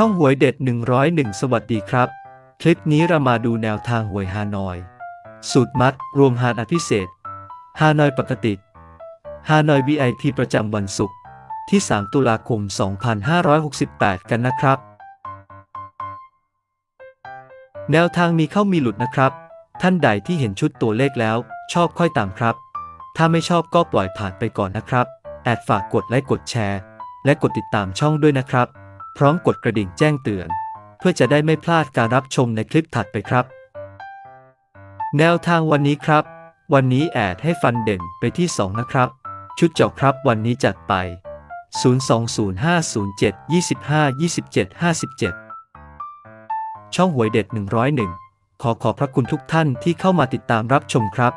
ช่องหวยเด็ด 101 สวัสดีครับ คลิปนี้เรามาดูแนวทางหวยฮานอย สูตรมัด รวมฮานอภิเศษฮานอยปกติฮานอย VIP ประจำวันศุกร์ที่ 3 ตุลาคม 2568 กันนะครับ แนวทางมีเข้ามีหลุดนะครับ ท่านใดที่เห็นชุดตัวเลขแล้ว ชอบค่อยตามครับ ถ้าไม่ชอบก็ปล่อยผ่านไปก่อนนะครับ แอดฝากกดไลค์กดแชร์ และกดติดตามช่องด้วยนะครับ พร้อมกดกระดิ่งแจ้งเตือน เพื่อจะได้ไม่พลาดการรับชมในคลิปถัดไปครับ แนวทางวันนี้ครับ วันนี้แอดให้ฟันเด่นไปที่ 2 นะครับ ชุดเจาะครับวันนี้จัดไป 020507252757 ช่องหวยเด็ด 101 ขอขอบพระคุณทุกท่านที่เข้ามาติดตามรับชมครับ